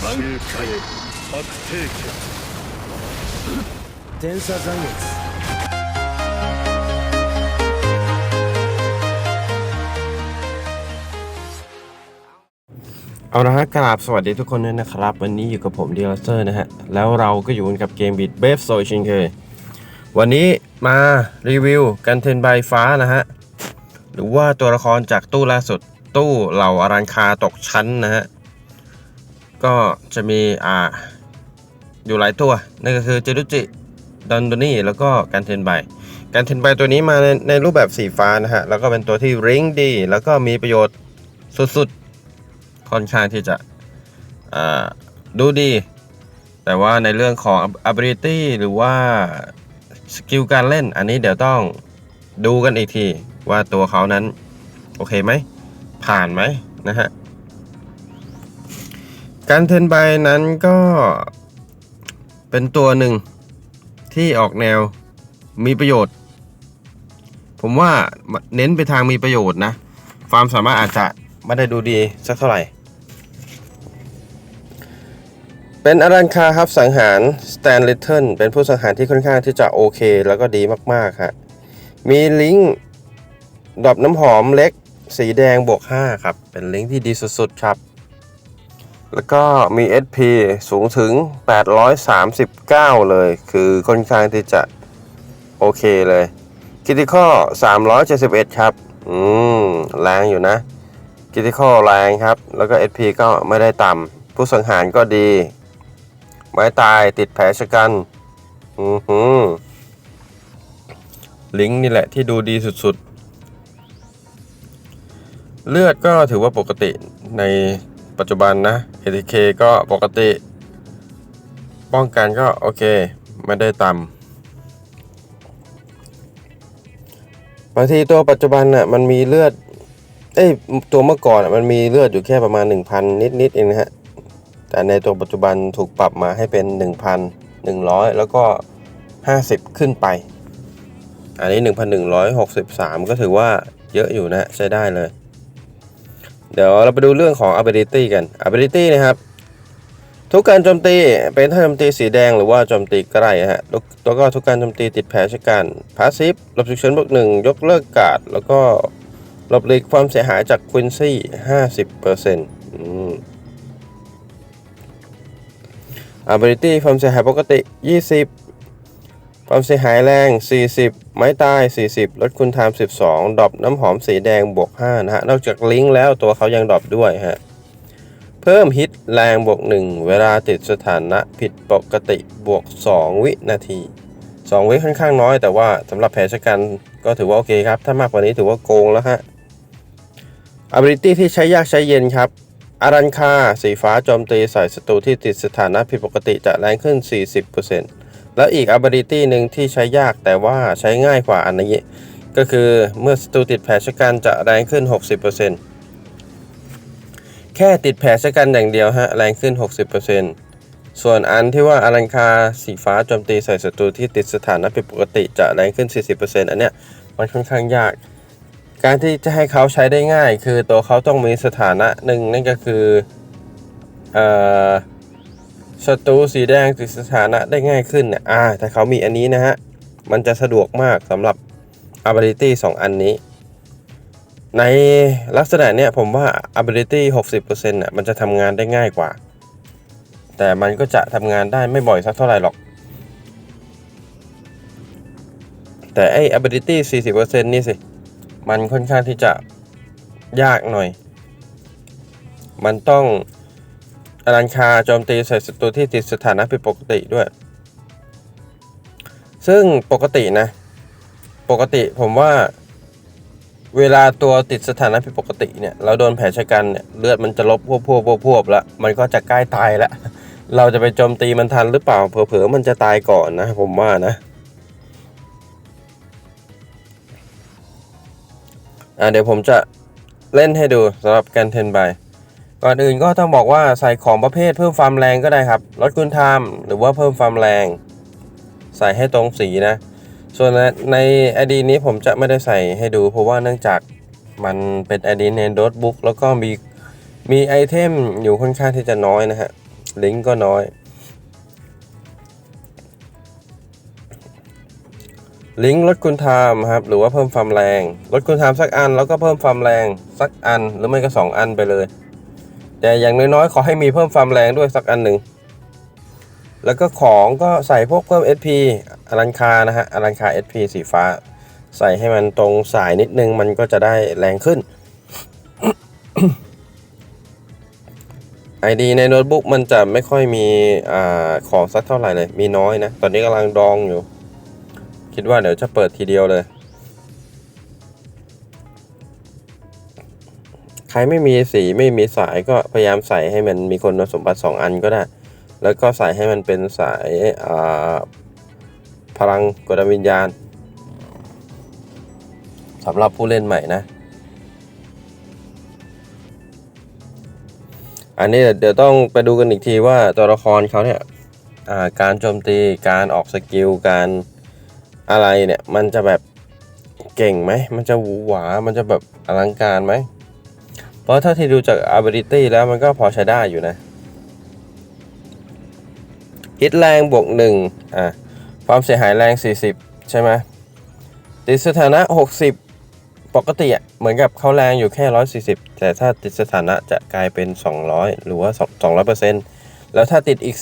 正解発定决天差残月 เอาละฮะกราบสวัสดีทุกคนด้วยนะครับ วันนี้อยู่กับผมดีลเซอร์นะฮะ แล้วเราก็อยู่กันกับเกมบิดเบฟโซชินเคยวันนี้มารีวิวกันเทนใบฟ้านะฮะ หรือว่าตัวละครจากตู้ล่าสุด ตู้เหล่าอารันคาตกชั้นนะฮะ ก็จะมีอ่าอยู่หลายตัว นั่นก็คือเจดุจิดอนโดนี่แล้วก็กันเทนใบกันเทนใบตัวนี้มาในในรูปแบบสีฟ้านะฮะ แล้วก็เป็นตัวที่ริงดี แล้วก็มีประโยชน์สุดๆ ค่อนข้างที่จะอ่าดูดี แต่ว่าในเรื่องของ ability หรือว่าสกิลการเล่น อันนี้เดี๋ยวต้องดูกันอีกที ว่าตัวเขานั้น โอเคไหม ผ่านไหมนะฮะ การเทนใบนั้นก็เป็นตัวหนึ่งที่ออกแนวมีประโยชน์ ผมว่าเน้นไปทางมีประโยชน์นะความสามารถอาจจะไม่ได้ดูดีสักเท่าไหร่ เป็นอารันคาครับสังหารสแตนลิทเทิลเป็นผู้สังหารที่ค่อนข้างที่จะโอเค แล้วก็ดีมากๆครับมีลิงก์ดรอปน้ำหอมเล็ก สีแดงบวก 5 ครับ เป็นลิงก์ที่ดีสุดๆครับ แล้วก็มี SP สูงถึง 839 เลย คือค่อนข้างที่จะโอเคเลยคิติคอ371 ครับ อืม แรงอยู่นะคิติคอแรงครับ แล้วก็ SP ก็ไม่ได้ต่ำผู้สังหารก็ดี ไม้ตายติดแผลชะกัน อือหือลิงก์นี่แหละที่ดูดีสุดๆ เลือดก็ถือว่าปกติใน ปัจจุบันนะ ATK ก็ปกติ ป้องกันก็โอเค ไม่ได้ต่ำบางทีตัวปัจจุบันน่ะมันมีเลือด เอ้ยตัวเมื่อก่อนมันมีเลือดอยู่แค่ประมาณ 1,000 นิดๆเองนะฮะ แต่ในตัวปัจจุบันถูกปรับมาให้เป็น 1,100 แล้วก็ 50 ขึ้นไป อันนี้ 1,163 ก็ถือว่าเยอะอยู่นะใช้ได้เลย เดี๋ยวเราไปดูเรื่องของ ability กัน ability นะครับ ทุกการโจมตีเป็นท่าโจมตีสีแดงหรือว่าโจมตีใกล้ฮะแล้วแล้วก็ทุกการโจมตีติดแผลชะกันพาสซีฟลบฉุกเฉินบวกหนึ่งยกเลิกการ์ดแล้วก็ลบหลีกความเสียหายจากควินซี่ห้าสิบเปอร์เซ็นต์ ability ความเสียหายปกติ 20 ความเสียหายแรง 40 ไม้ตาย 40 ลดคุณไทม์12 ดอปน้ำหอมสีแดงบวก5นะฮะ นอกจากลิงก์แล้วตัวเขายังดอปด้วยฮะ เพิ่มฮิตแรงบวก 1 เวลาติดสถานะผิดปกติบวก 2 วินาที 2 วิค่อนข้างน้อยแต่ว่าสำหรับแผลชะกันก็ถือว่าโอเคครับ ถ้ามากกว่านี้ถือว่าโกงแล้วฮะ ability ที่ใช้ยากใช้เย็นครับอารันคาสีฟ้าโจมตีใส่ศัตรูที่ติดสถานะผิดปกติจะแรงขึ้น 40% แล้วอีก ability หนึ่งที่ใช้ยากแต่ว่าใช้ง่ายกว่าอันนี้ ก็คือเมื่อศัตรูติดแผลชะกันจะแรงขึ้น 60%แค่ติดแผลชะกันอย่างเดียวฮะแรงขึ้น 60%ส่วนอันที่ว่าอารันคาสีฟ้าโจมตีใส่ศัตรูที่ติดสถานะผิดปกติจะแรงขึ้น 40%อันเนี้ยมันค่อนข้างยาก การที่จะให้เขาใช้ได้ง่าย คือตัวเขาต้องมีสถานะหนึ่งนั่นก็คือเอ่อ ศัตรูสีแดงติดสถานะได้ง่ายขึ้นเนี่ยอ่าถ้าเขามีอันนี้นะฮะ มันจะสะดวกมากสำหรับ ability 2 อันนี้ ในลักษณะเนี้ยผมว่า ability 60%น่ะมันจะทำงานได้ง่ายกว่า แต่มันก็จะทำงานได้ไม่บ่อยสักเท่าไหร่หรอก แต่ไอ้ ability 40%นี่สิ มันค่อนข้างที่จะยากหน่อย มันต้อง อลันคาโจมตีใส่ศัตรูที่ติดสถานะผิดปกติด้วย ซึ่งปกตินะ ปกติผมว่า เวลาตัวติดสถานะผิดปกติเนี่ย เราโดนแผลชะกันเนี่ยเลือดมันจะลบพวบพวบพวบพวบแล้วมันก็จะใกล้ตายแล้วเราจะไปโจมตีมันทันหรือเปล่าเผลอๆมันจะตายก่อนนะ ผมว่านะอ่าเดี๋ยวผมจะเล่นให้ดูสำหรับการเทนใบ ก่อนอื่นก็ต้องบอกว่าใส่ของประเภทเพิ่มความแรงก็ได้ครับลดคุณไทม์หรือว่าเพิ่มความแรง ใส่ให้ตรงสีนะ ส่วนในอดีนี้ผมจะไม่ได้ใส่ให้ดู เพราะว่าเนื่องจากมันเป็นอดีในโน้ตบุ๊กแล้วก็มีมีไอเทมอยู่ค่อนข้างที่จะน้อยนะฮะ ลิงก์ก็น้อย ลิงก์ลดคุณไทม์ครับ หรือว่าเพิ่มความแรง ลดคุณไทม์สักอันแล้วก็เพิ่มความแรงสักอันหรือไม่ก็สองอันไปเลย แต่อย่างน้อยๆ ขอให้มีเพิ่มความแรงด้วยสักอันหนึ่ง แล้วก็ของก็ใส่พวกเพิ่ม SP อลังคานะฮะอลังคา SP สีฟ้า ใส่ให้มันตรงสายนิดนึงมันก็จะได้แรงขึ้น ID ในโน้ตบุ๊กมันจะไม่ค่อยมีอของสักเท่าไหร่เลย มีน้อยนะ ตอนนี้กำลังดองอยู่ คิดว่าเดี๋ยวจะเปิดทีเดียวเลย ใครไม่มีสีไม่มีสายก็พยายามใส่ให้มันมีคุณสมบัติ 2 อันก็ได้ แล้วก็ใส่ให้มันเป็นสายพลังกดวิญญาณสำหรับผู้เล่นใหม่นะ อันนี้เดี๋ยวต้องไปดูกันอีกทีว่าตัวละครเขาเนี่ยการโจมตีการออกสกิลการอะไรเนี่ย มันจะแบบเก่งไหม มันจะหวือหวา มันจะแบบอลังการไหม ราะถ้าที่ดูจาก ability แล้วมันก็พอใช้ได้อยู่นะฮิตแรงบวกหนึ่งอะความเสียหายแรง 40 ใช่ไหมติดสถานะ 60 ปกติอะเหมือนกับเขาแรงอยู่แค่ 140 แต่ถ้าติดสถานะจะกลายเป็น 200 หรือว่า 200%แล้วถ้าติดอีก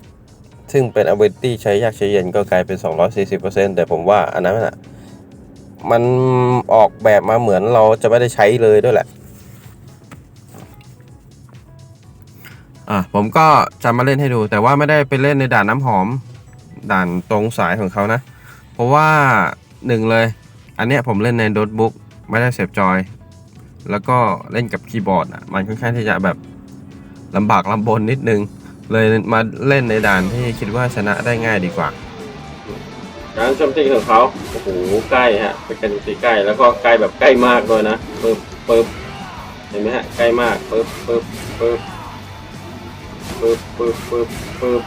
40 ซึ่งเป็น ability ใช้ยากใช้เย็นก็กลายเป็น 240%แต่ผมว่าอันนั้นอะมันออกแบบมาเหมือนเราจะไม่ได้ใช้เลยด้วยแหละ อะผมก็จะมาเล่นให้ดู แต่ว่าไม่ได้ไปเล่นในด่านน้ำหอม ด่านตรงสายของเขานะ เพราะว่าหนึ่งเลย อันเนี้ยผมเล่นในโน้ตบุ๊กไม่ได้เสียบจอย แล้วก็เล่นกับคีย์บอร์ดอะมันค่อนข้างที่จะแบบลำบากลำบนนิดนึง เลยมาเล่นในด่านที่คิดว่าชนะได้ง่ายดีกว่าการโจมตีของเขาโอ้โหใกล้ฮะเป็นการโจมตีใกล้แล้วก็ใกล้แบบใกล้มากเลยนะปึ๊บปึ๊บเห็นไหมฮะใกล้มากปึ๊บปึ๊บปึ๊บ ปึ๊บปึ๊บปึ๊บปึ๊บ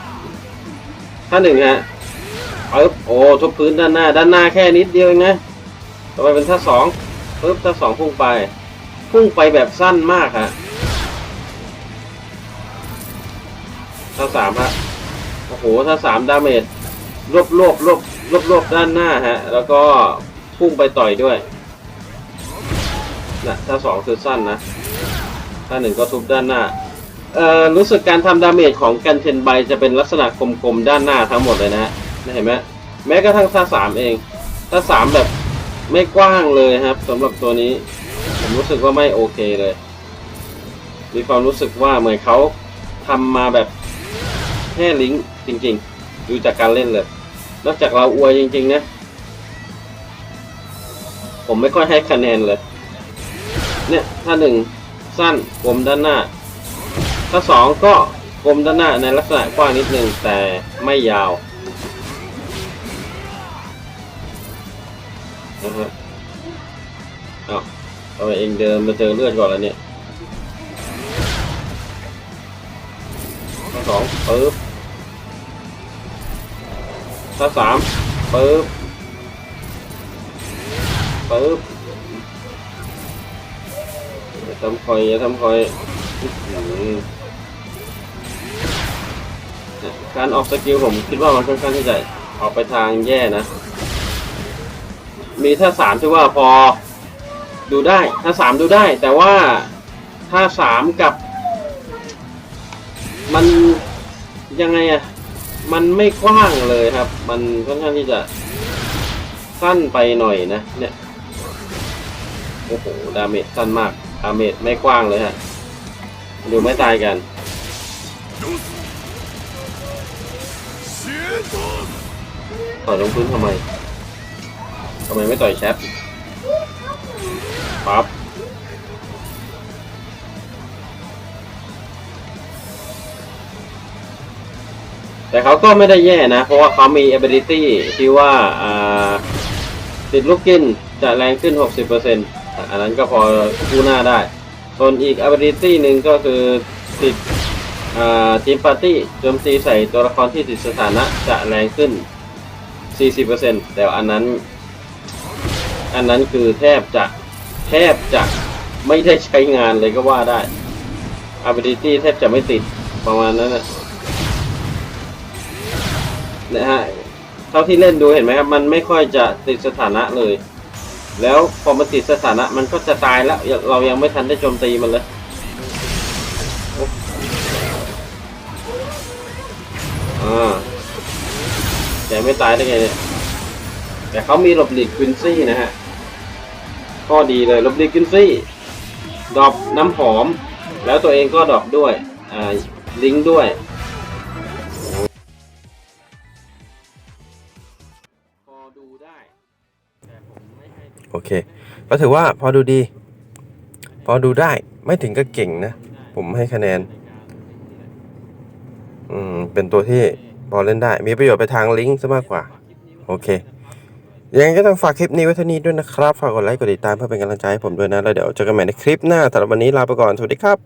ท่าหนึ่งฮะปึ๊บโอ้ทุบพื้นด้านหน้า ด้านหน้าแค่นิดเดียวเองนะต่อไปเป็นท่าสองปึ๊บท่าสองพุ่งไป พุ่งไปแบบสั้นมากฮะท่าสามฮะโอ้โหท่าสามดาเมจรวบรวบรวบรวบรวบด้านหน้าฮะ แล้วก็พุ่งไปต่อยด้วยนะถ้าสองคือสั้นนะถ้าหนึ่งก็ทุบด้านหน้า เอ่อรู้สึกการทำดาเมจของกันเทนไบจะเป็นลักษณะกลมๆด้านหน้าทั้งหมดเลยนะฮะเห็นไหมแม้กระทั่งท่าสามเองท่าสามแบบไม่กว้างเลยครับสำหรับตัวนี้ ผมรู้สึกว่าไม่โอเคเลย มีความรู้สึกว่าเหมือนเขาทำมาแบบแค่ลิงก์จริงๆ ดูจากการเล่นเลย นอกจากเราอวยจริงๆนะ ผมไม่ค่อยให้คะแนนเลย เนี่ย ถ้าหนึ่งสั้นกลมด้านหน้า ถ้าสองก็กลมด้านหน้าในลักษณะกว้างนิดนึงแต่ไม่ยาวนะฮะเอาวทำไมเองเดินมาเจอเลือดก่อนแล้วเนี่ยถ้าสองปึ๊บถ้าสามปึ๊บปึ๊บทำคอยอย่าทำคอยอื้อหือเนี่ย การออกสกิลผมคิดว่ามันค่อนข้างที่จะออกไปทางแย่นะ มีท่าสามที่ว่าพอดูได้ท่าสามดูได้ แต่ว่าท่าสามกับ มันยังไงอะมันไม่กว้างเลยครับ มันค่อนข้างที่จะสั้นไปหน่อยนะ เนี่ย โอ้โห ดาเมจสั้นมาก ดาเมจไม่กว้างเลยฮะ ดูไม่ตายกัน ต่อยลงพื้นทำไม ทำไมไม่ต่อยแชทปั๊บแต่เขาก็ไม่ได้แย่นะ เพราะว่าเขามี ability ที่ว่าอ่าติดลูกกินจะแรงขึ้น 60%อันนั้นก็พอกู้หน้าได้ ส่วนอีก ability หนึ่งก็คือติด ทีมปาร์ตี้โจมตีใส่ตัวละครที่ติดสถานะจะแรงขึ้น 40%แต่อันนั้น อันนั้นคือแทบจะแทบจะไม่ได้ใช้งานเลยก็ว่าได้ ability แทบจะไม่ติดประมาณนั้นนะนะฮะเท่าที่เล่นดูเห็นไหมครับ มันไม่ค่อยจะติดสถานะเลย แล้วพอมันติดสถานะมันก็จะตายแล้ว เรายังไม่ทันได้โจมตีมันเลย แต่ไม่ตายได้ไงเนี่ย แต่เขามีหลบหลีกควินซี่นะฮะ ข้อดีเลยหลบหลีกควินซี่ ดอปน้ำหอม แล้วตัวเองก็ดอปด้วย อ่า ลิงก์ด้วยโอเค ก็ถือว่าพอดูดี พอดูได้ไม่ถึงกับเก่งนะ ผมให้คะแนน อืม เป็นตัวที่ พอเล่นได้ มีประโยชน์ไปทางลิงก์ซะมากกว่า โอเค ยังไงก็ต้องฝากคลิปนี้ไว้เท่านี้ด้วยนะครับ ฝากกดไลค์ กดติดตามเพื่อเป็นกำลังใจให้ผมด้วยนะ แล้วเดี๋ยวเจอกันใหม่ในคลิปหน้าสำหรับวันนี้ลาไปก่อน สวัสดีครับ